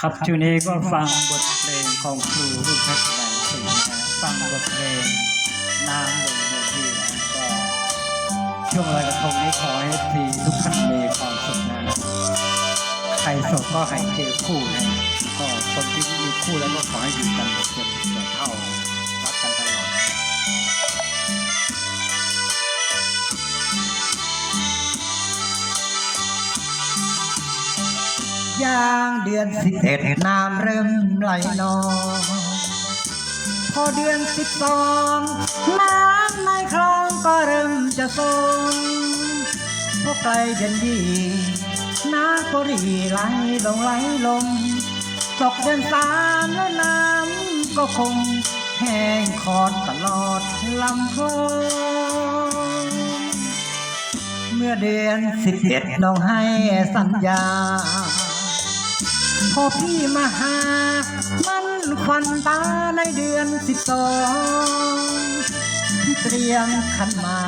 ครับช่วงนี้ก็ฟังบทเพลงของครูรุ่นเพชรแหลมศรีนะฟังบทเพลงน้ำลงเมื่อที่นะก็ช่วงลอยกระทงนี้ขอให้ทีทุกท่านมีความสุขนะใครโสดก็ให้เจอคู่นะก็คนที่มีคู่แล้วก็ขอให้อยู่กันจนเกิด ย่างเดือนสิบเอ็ดน้ำเริ่มไหลนองพอเดือนสิบสองน้ำในคลองก็เริ่มจะทรงพอใกลเดือนยี่น้ำก็รีไหลลงไหลลงตกเดือนสามแล้วน้ำก็คงแห้งขอดตลอดลำคลองเมื่อเดือนสิบเอ็ดน้องให้สัญญา อพี่มาหา มันควันตาในเดือนสิบสองเตรียมขันมา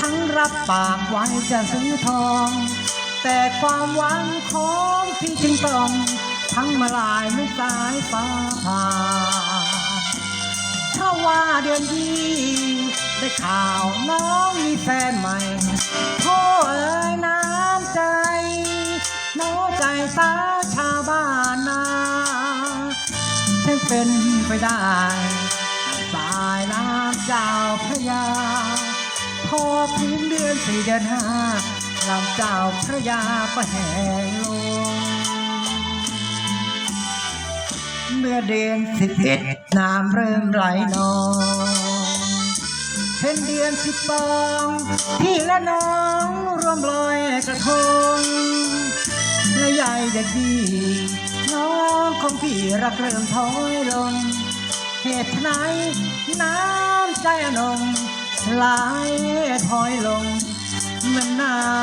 ทั้งรับปากไว้จะซื้อทอง แต่ความหวังของพี่จึงต้อง ทั้งมาลายไม่สายฟ้าผ่าถ้าว่าเดือนที่ได้ข่าวน้องมีแฟนใหม่โทษเอ้ยน้ำใจ น้อใจสาชาวบ้านนาฉันเป็นไปได้สายน้ำเจ้าพระยา พอถึงเดือนสี่เดือนห้าลำเจ้าพระยาก็แห้งลงเมื่อเดือนสิบเอ็ดน้ำเริ่มไหลนองเป็นเดือนสิบสองพี่และน้องร่วมลอยกระทง และใจเด็กดีน้องของพี่รักเริ่มถอยลง เหตุไหนน้ำใจอนงไหลถอยลงเหมือนน้ำ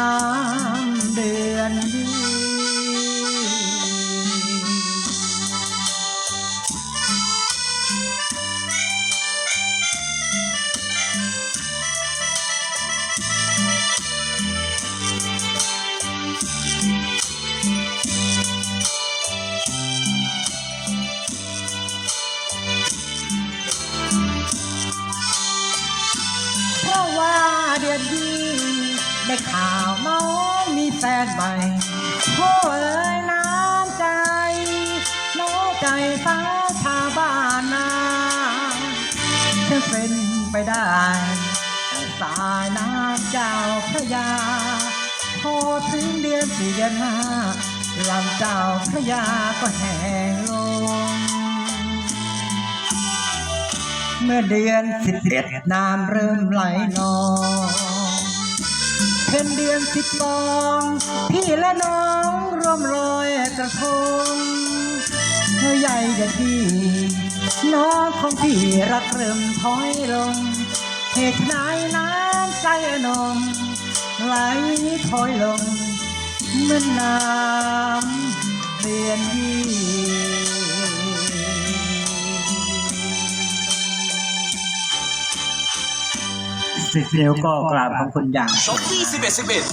เดือนนี้ได้ข่าวน้องมีแฟนใหม่โอ้เอ้ยน้ำใจ น้องใจสาชาบ้านนาจะเป็นไปได้สายน้ำเจ้าพระยาพอถึงเดือนสี่เดือนห้าลำเจ้าพระยาก็แห้งลง เมื่อเดือนสิบเอ็ดน้ำเริ่มไหลนองเพ็นเดือนสิบสองพี่และน้องร่วมลอยกระทงเธอใหญ่เด็กดีน้องของพี่รักเริ่มถอยลงเหตุไหนน้ำใจนองไหลถอยลงเมื่อน้ำเดือนยี่ สิบนิ้วก็กราบขอบคุณอย่างช็อปปี้11 11